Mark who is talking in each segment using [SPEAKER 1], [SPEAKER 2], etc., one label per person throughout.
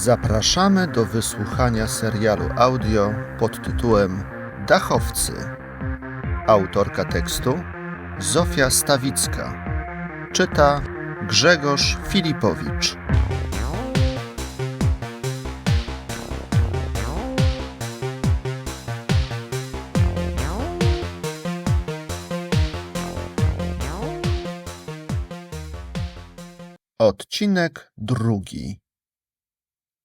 [SPEAKER 1] Zapraszamy do wysłuchania serialu audio pod tytułem Dachowcy. Autorka tekstu Zofia Stawicka. Czyta Grzegorz Filipowicz. Odcinek drugi.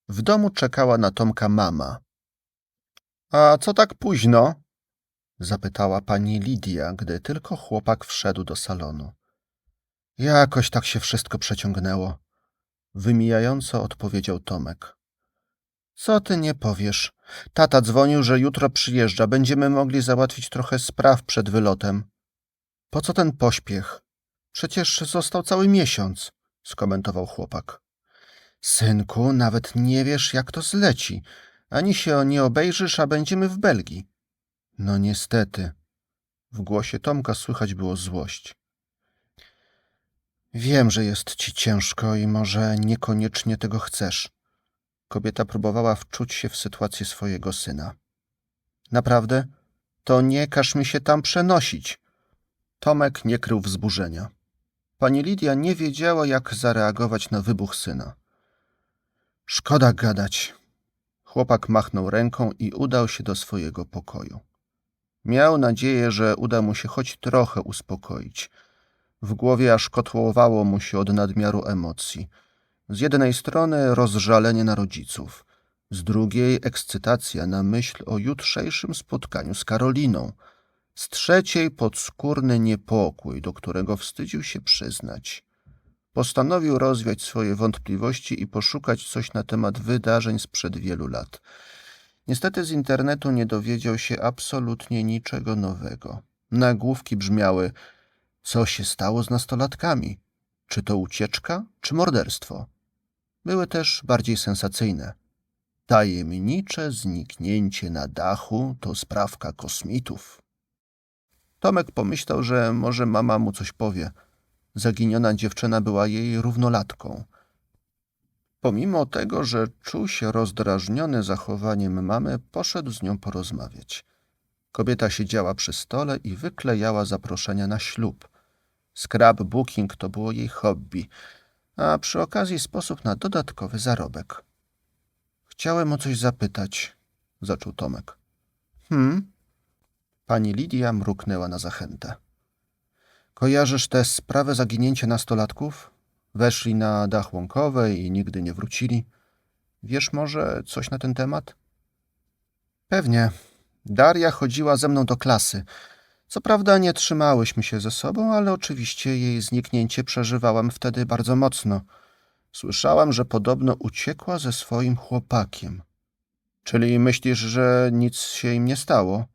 [SPEAKER 1] W domu czekała na Tomka mama. A co tak późno? zapytała pani Lidia, gdy tylko chłopak wszedł do salonu. Jakoś tak się wszystko przeciągnęło. Wymijająco odpowiedział Tomek. Co ty nie powiesz? Tata dzwonił, że jutro przyjeżdża. Będziemy mogli załatwić trochę spraw przed wylotem. Po co ten pośpiech? Przecież został cały miesiąc, skomentował chłopak. Synku, nawet nie wiesz, jak to zleci. Ani się nie obejrzysz, a będziemy w Belgii. No niestety. W głosie Tomka słychać było złość. Wiem, że jest ci ciężko i może niekoniecznie tego chcesz. Kobieta próbowała wczuć się w sytuację swojego syna. Naprawdę? To nie każ mi się tam przenosić. Tomek nie krył wzburzenia. Pani Lidia nie wiedziała, jak zareagować na wybuch syna. Szkoda gadać. Chłopak machnął ręką i udał się do swojego pokoju. Miał nadzieję, że uda mu się choć trochę uspokoić. W głowie aż kotłowało mu się od nadmiaru emocji. Z jednej strony rozżalenie na rodziców, z drugiej ekscytacja na myśl o jutrzejszym spotkaniu z Karoliną, z trzeciej podskórny niepokój, do którego wstydził się przyznać. Postanowił rozwiać swoje wątpliwości i poszukać coś na temat wydarzeń sprzed wielu lat. Niestety z internetu nie dowiedział się absolutnie niczego nowego. Nagłówki brzmiały: Co się stało z nastolatkami? Czy to ucieczka, czy morderstwo? Były też bardziej sensacyjne. Tajemnicze zniknięcie na dachu to sprawka kosmitów. Tomek pomyślał, że może mama mu coś powie. Zaginiona dziewczyna była jej równolatką. Pomimo tego, że czuł się rozdrażniony zachowaniem mamy, poszedł z nią porozmawiać. Kobieta siedziała przy stole i wyklejała zaproszenia na ślub. Scrapbooking to było jej hobby, a przy okazji sposób na dodatkowy zarobek. Chciałem o coś zapytać, zaczął Tomek. Hmm? Pani Lidia mruknęła na zachętę. Kojarzysz tę sprawę zaginięcia nastolatków? Weszli na dach łąkowej i nigdy nie wrócili. Wiesz może coś na ten temat? Pewnie. Daria chodziła ze mną do klasy. Co prawda nie trzymałyśmy się ze sobą, ale oczywiście jej zniknięcie przeżywałam wtedy bardzo mocno. Słyszałam, że podobno uciekła ze swoim chłopakiem. Czyli myślisz, że nic się im nie stało?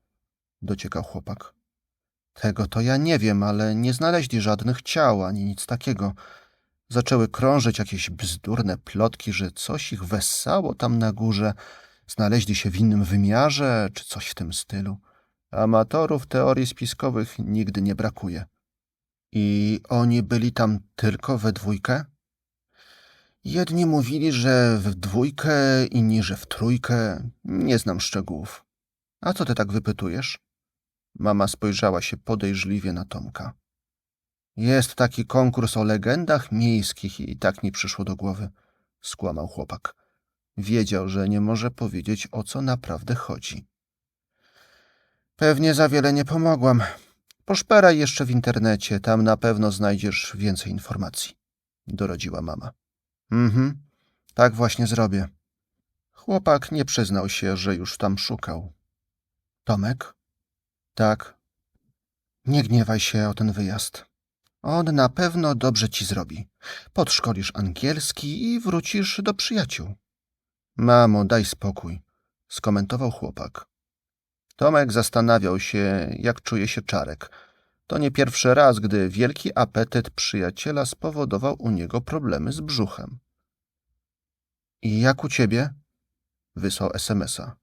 [SPEAKER 1] Dociekał chłopak. Tego to ja nie wiem, ale nie znaleźli żadnych ciał ani nic takiego. Zaczęły krążyć jakieś bzdurne plotki, że coś ich wessało tam na górze, znaleźli się w innym wymiarze, czy coś w tym stylu. Amatorów teorii spiskowych nigdy nie brakuje. I oni byli tam tylko we dwójkę? Jedni mówili, że w dwójkę, inni, że w trójkę. Nie znam szczegółów. A co ty tak wypytujesz? Mama spojrzała się podejrzliwie na Tomka. Jest taki konkurs o legendach miejskich i tak mi przyszło do głowy, skłamał chłopak. Wiedział, że nie może powiedzieć, o co naprawdę chodzi. Pewnie za wiele nie pomogłam. Poszperaj jeszcze w internecie, tam na pewno znajdziesz więcej informacji, doradziła mama. Mhm, tak właśnie zrobię. Chłopak nie przyznał się, że już tam szukał. Tomek? Tak. Nie gniewaj się o ten wyjazd. On na pewno dobrze ci zrobi. Podszkolisz angielski i wrócisz do przyjaciół. Mamo, daj spokój, skomentował chłopak. Tomek zastanawiał się, jak czuje się Czarek. To nie pierwszy raz, gdy wielki apetyt przyjaciela spowodował u niego problemy z brzuchem. I jak u ciebie? Wysłał SMS-a.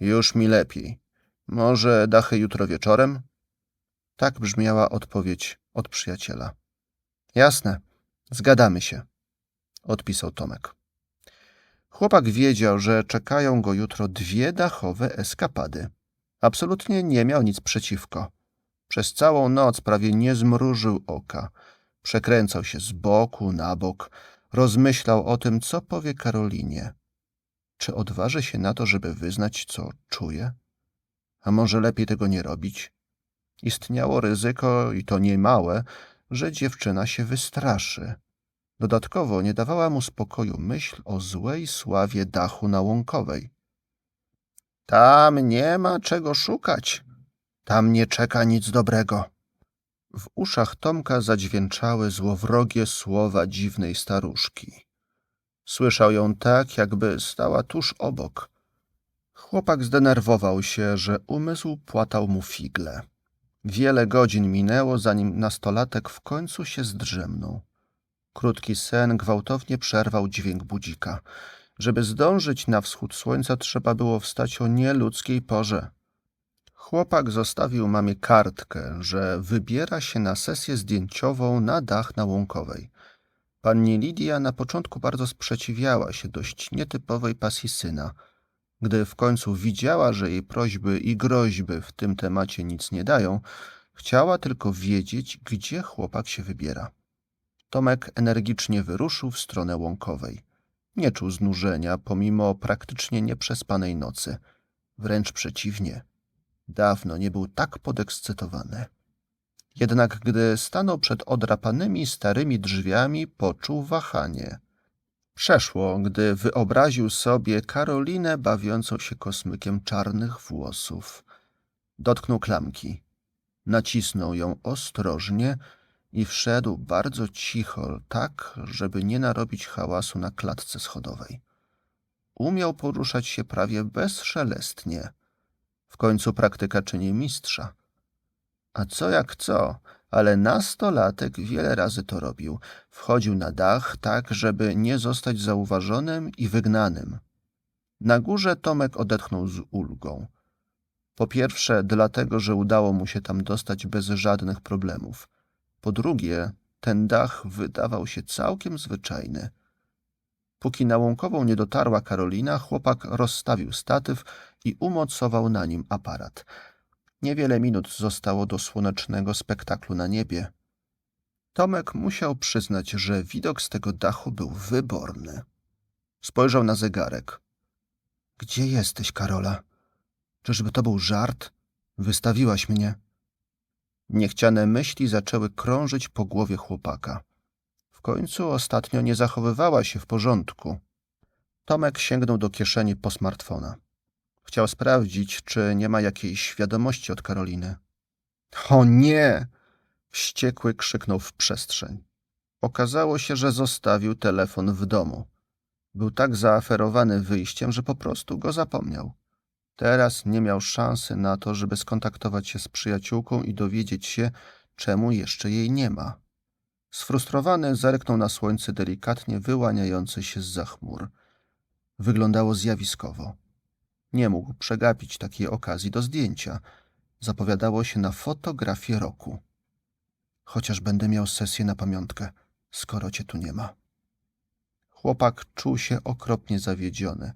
[SPEAKER 1] Już mi lepiej. Może dachy jutro wieczorem? Tak brzmiała odpowiedź od przyjaciela. Jasne, zgadamy się, odpisał Tomek. Chłopak wiedział, że czekają go jutro dwie dachowe eskapady. Absolutnie nie miał nic przeciwko. Przez całą noc prawie nie zmrużył oka. Przekręcał się z boku na bok, rozmyślał o tym, co powie Karolinie. Czy odważy się na to, żeby wyznać, co czuje? A może lepiej tego nie robić? Istniało ryzyko, i to niemałe, że dziewczyna się wystraszy. Dodatkowo nie dawała mu spokoju myśl o złej sławie dachu na Łąkowej. Tam nie ma czego szukać. Tam nie czeka nic dobrego. W uszach Tomka zadźwięczały złowrogie słowa dziwnej staruszki. Słyszał ją tak, jakby stała tuż obok. Chłopak zdenerwował się, że umysł płatał mu figle. Wiele godzin minęło, zanim nastolatek w końcu się zdrzemnął. Krótki sen gwałtownie przerwał dźwięk budzika. Żeby zdążyć na wschód słońca, trzeba było wstać o nieludzkiej porze. Chłopak zostawił mamie kartkę, że wybiera się na sesję zdjęciową na dach na Łąkowej. Pannie Lidia na początku bardzo sprzeciwiała się dość nietypowej pasji syna. Gdy w końcu widziała, że jej prośby i groźby w tym temacie nic nie dają, chciała tylko wiedzieć, gdzie chłopak się wybiera. Tomek energicznie wyruszył w stronę Łąkowej. Nie czuł znużenia, pomimo praktycznie nieprzespanej nocy. Wręcz przeciwnie. Dawno nie był tak podekscytowany. Jednak gdy stanął przed odrapanymi starymi drzwiami, poczuł wahanie. Przeszło, gdy wyobraził sobie Karolinę bawiącą się kosmykiem czarnych włosów. Dotknął klamki. Nacisnął ją ostrożnie i wszedł bardzo cicho, tak, żeby nie narobić hałasu na klatce schodowej. Umiał poruszać się prawie bezszelestnie. W końcu praktyka czyni mistrza. A co jak co, ale nastolatek wiele razy to robił. Wchodził na dach tak, żeby nie zostać zauważonym i wygnanym. Na górze Tomek odetchnął z ulgą. Po pierwsze, dlatego, że udało mu się tam dostać bez żadnych problemów. Po drugie, ten dach wydawał się całkiem zwyczajny. Póki na łąkową nie dotarła Karolina, chłopak rozstawił statyw i umocował na nim aparat. Niewiele minut zostało do słonecznego spektaklu na niebie. Tomek musiał przyznać, że widok z tego dachu był wyborny. Spojrzał na zegarek. Gdzie jesteś, Karola? Czyżby to był żart? Wystawiłaś mnie. Niechciane myśli zaczęły krążyć po głowie chłopaka. W końcu ostatnio nie zachowywała się w porządku. Tomek sięgnął do kieszeni po smartfona. Chciał sprawdzić, czy nie ma jakiejś wiadomości od Karoliny. O nie! Wściekły krzyknął w przestrzeń. Okazało się, że zostawił telefon w domu. Był tak zaaferowany wyjściem, że po prostu go zapomniał. Teraz nie miał szansy na to, żeby skontaktować się z przyjaciółką i dowiedzieć się, czemu jeszcze jej nie ma. Sfrustrowany zerknął na słońce delikatnie wyłaniające się z za chmur. Wyglądało zjawiskowo. Nie mógł przegapić takiej okazji do zdjęcia. Zapowiadało się na fotografię roku. Chociaż będę miał sesję na pamiątkę, skoro cię tu nie ma. Chłopak czuł się okropnie zawiedziony.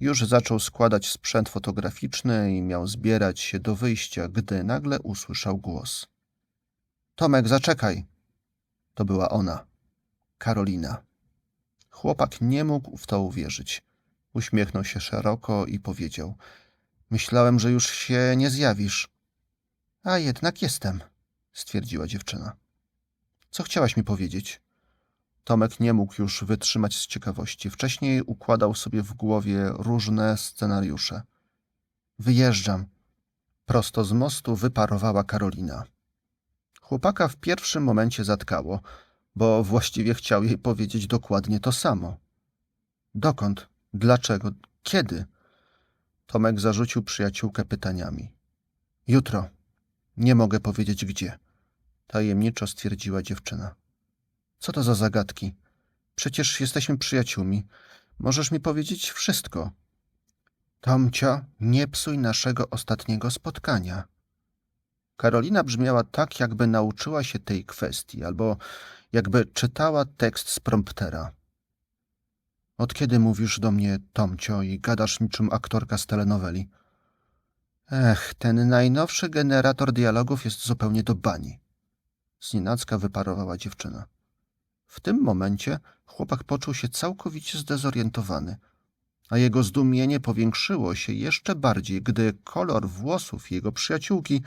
[SPEAKER 1] Już zaczął składać sprzęt fotograficzny i miał zbierać się do wyjścia, gdy nagle usłyszał głos. Tomek, zaczekaj! To była ona, Karolina. Chłopak nie mógł w to uwierzyć. Uśmiechnął się szeroko i powiedział: Myślałem, że już się nie zjawisz. A jednak jestem, stwierdziła dziewczyna. Co chciałaś mi powiedzieć? Tomek nie mógł już wytrzymać z ciekawości. Wcześniej układał sobie w głowie różne scenariusze. Wyjeżdżam. Prosto z mostu wyparowała Karolina. Chłopaka w pierwszym momencie zatkało, bo właściwie chciał jej powiedzieć dokładnie to samo. Dokąd? Dlaczego? Kiedy? Tomek zarzucił przyjaciółkę pytaniami. Jutro. Nie mogę powiedzieć gdzie. Tajemniczo stwierdziła dziewczyna. Co to za zagadki? Przecież jesteśmy przyjaciółmi. Możesz mi powiedzieć wszystko. Tomcio, nie psuj naszego ostatniego spotkania. Karolina brzmiała tak, jakby nauczyła się tej kwestii, albo jakby czytała tekst z promptera. Od kiedy mówisz do mnie Tomcio i gadasz niczym aktorka z telenoweli? Ech, ten najnowszy generator dialogów jest zupełnie do bani. Znienacka wyparowała dziewczyna. W tym momencie chłopak poczuł się całkowicie zdezorientowany, a jego zdumienie powiększyło się jeszcze bardziej, gdy kolor włosów jego przyjaciółki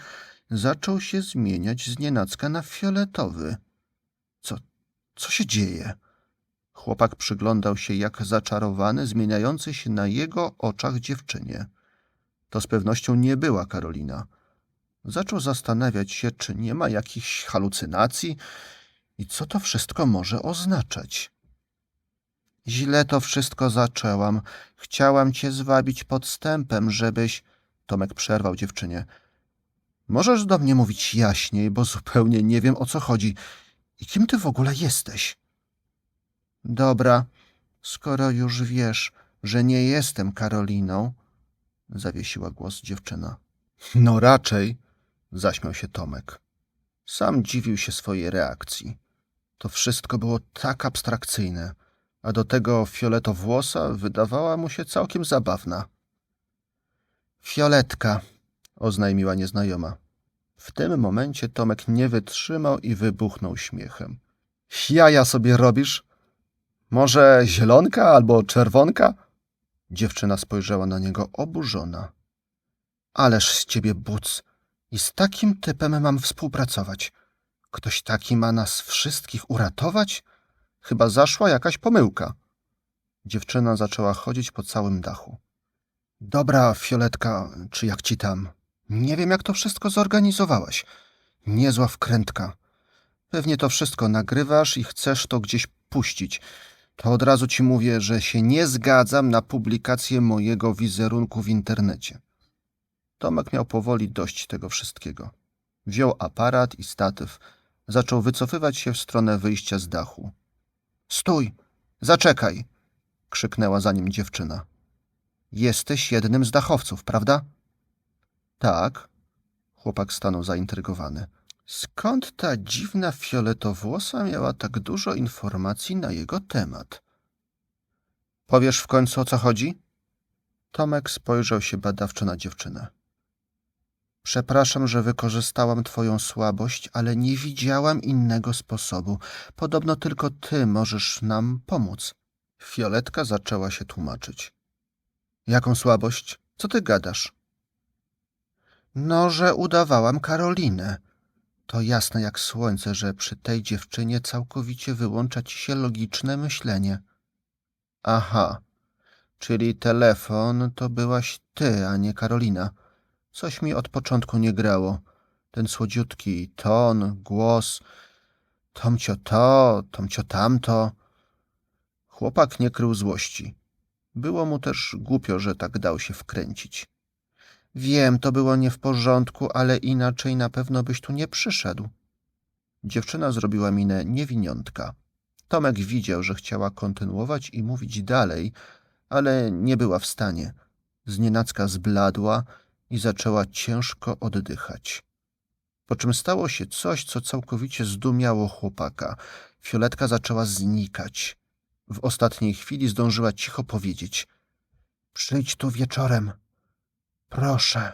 [SPEAKER 1] zaczął się zmieniać z nienacka na fioletowy. Co, co się dzieje? Chłopak przyglądał się jak zaczarowany, zmieniający się na jego oczach dziewczynie. To z pewnością nie była Karolina. Zaczął zastanawiać się, czy nie ma jakichś halucynacji i co to wszystko może oznaczać. Źle to wszystko zaczęłam. Chciałam cię zwabić podstępem, żebyś... Tomek przerwał dziewczynie. Możesz do mnie mówić jaśniej, bo zupełnie nie wiem, o co chodzi. I kim ty w ogóle jesteś? Dobra, skoro już wiesz, że nie jestem Karoliną, zawiesiła głos dziewczyna. No raczej, zaśmiał się Tomek. Sam dziwił się swojej reakcji. To wszystko było tak abstrakcyjne, a do tego fioletowłosa wydawała mu się całkiem zabawna. Fioletka, oznajmiła nieznajoma. W tym momencie Tomek nie wytrzymał i wybuchnął śmiechem. Jaja sobie robisz? Może zielonka albo czerwonka? Dziewczyna spojrzała na niego oburzona. Ależ z ciebie buc. I z takim typem mam współpracować. Ktoś taki ma nas wszystkich uratować? Chyba zaszła jakaś pomyłka. Dziewczyna zaczęła chodzić po całym dachu. Dobra, Fioletka, czy jak ci tam? Nie wiem, jak to wszystko zorganizowałaś. Niezła wkrętka. Pewnie to wszystko nagrywasz i chcesz to gdzieś puścić. To od razu ci mówię, że się nie zgadzam na publikację mojego wizerunku w internecie. Tomek miał powoli dość tego wszystkiego. Wziął aparat i statyw. Zaczął wycofywać się w stronę wyjścia z dachu. Stój! Zaczekaj! krzyknęła za nim dziewczyna. Jesteś jednym z dachowców, prawda? Tak. Chłopak stanął zaintrygowany. Skąd ta dziwna fioletowłosa miała tak dużo informacji na jego temat? Powiesz w końcu o co chodzi? Tomek spojrzał się badawczo na dziewczynę. Przepraszam, że wykorzystałam twoją słabość, ale nie widziałam innego sposobu. Podobno tylko ty możesz nam pomóc. Fioletka zaczęła się tłumaczyć. Jaką słabość? Co ty gadasz? No, że udawałam Karolinę. To jasne jak słońce, że przy tej dziewczynie całkowicie wyłącza ci się logiczne myślenie. Aha, czyli telefon to byłaś ty, a nie Karolina. Coś mi od początku nie grało. Ten słodziutki ton, głos. Tomcio to, tomcio tamto. Chłopak nie krył złości. Było mu też głupio, że tak dał się wkręcić. Wiem, to było nie w porządku, ale inaczej na pewno byś tu nie przyszedł. Dziewczyna zrobiła minę niewiniątka. Tomek widział, że chciała kontynuować i mówić dalej, ale nie była w stanie. Znienacka zbladła i zaczęła ciężko oddychać. Po czym stało się coś, co całkowicie zdumiało chłopaka. Fioletka zaczęła znikać. W ostatniej chwili zdążyła cicho powiedzieć: Przyjdź tu wieczorem. Proszę.